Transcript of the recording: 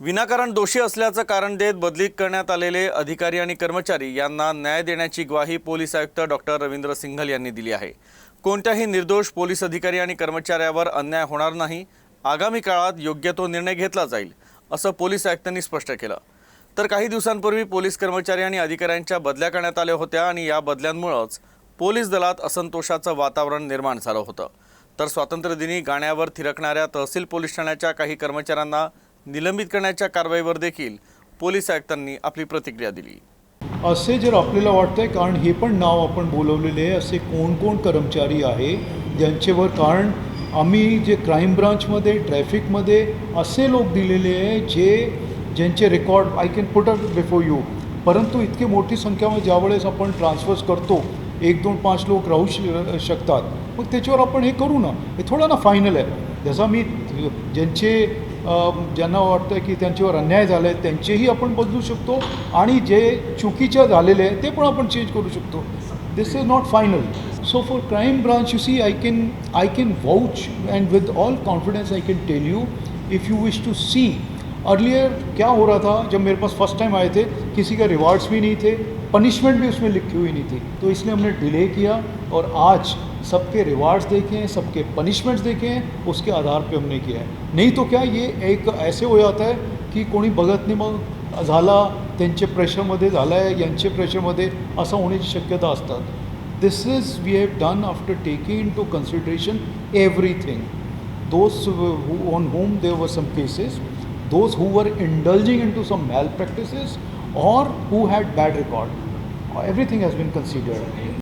विनाकारण दोषी असल्याचं कारण देत बदलीत करण्यात आलेले अधिकारी आणि कर्मचारी यांना न्याय देण्याची ग्वाही पोलीस आयुक्त डॉक्टर रवींद्र सिंघल यांनी दिली आहे. कोणत्याही निर्दोष पोलीस अधिकारी आणि कर्मचाऱ्यावर अन्याय होणार नाही. आगामी काळात योग्य तो निर्णय घेतला जाईल असं पोलीस आयुक्तांनी स्पष्ट केलं. तर काही दिवसांपूर्वी पोलीस कर्मचारी आणि अधिकाऱ्यांच्या बदल्या करण्यात आल्या होत्या आणि या बदल्यांमुळंच पोलीस दलात असंतोषाचं वातावरण निर्माण झालं होतं. तर स्वातंत्र्यदिनी गाण्यावर थिरकणाऱ्या तहसील पोलीस ठाण्याच्या काही कर्मचाऱ्यांना निलंबित करण्याच्या कारवाईवर देखील पोलीस आयुक्तांनी आपली प्रतिक्रिया दिली. असे जर आपल्याला वाटतंय कारण हे पण नाव आपण बोलवलेले आहे असे कोण कोण कर्मचारी आहे ज्यांच्यावर कारण आम्ही जे क्राईम ब्रांचमध्ये ट्रॅफिकमध्ये असे लोक दिलेले आहे जे ज्यांचे record I can put up before you परंतु इतकी मोठी संख्यामध्ये ज्यावेळेस आपण ट्रान्सफर्स करतो एक दोन पाच लोक राहू श शकतात मग त्याच्यावर आपण हे करू ना. हे थोडं ना फायनल आहे. जसा मी ज्यांचे ज्यांना वाटतं की त्यांच्यावर अन्याय झाला आहे त्यांचेही आपण बदलू शकतो आणि जे चुकीच्या झालेले आहे ते पण आपण चेंज करू शकतो. This is not final so for crime branch you see I can I can vouch and with all confidence I can tell you if you wish to see earlier क्या हो रहा था जब मेरे पास फर्स्ट टाइम आए थे किसी का रिवार्ड्स भी नहीं थे पनिशमेंट भी उसमें लिखी हुई नहीं थी। तो इसलिए हमने डिले किया और आज सबके रिवार्ड्स देखे हैं सबके पनिशमेंट्स देखे हैं उसके आधार पे हमने किया है। नहीं तो क्या ये एक ऐसे हो जाता है की कोणी बघत नाही मग झाला त्यांचे प्रेशरमध्ये झाला आहे यांचे प्रेशरमध्ये असं होण्याची शक्यता असतात। This is we have done after taking into consideration everything those on home on वर some cases those who were indulging into some malpractices or who had bad record. Everything has been considered.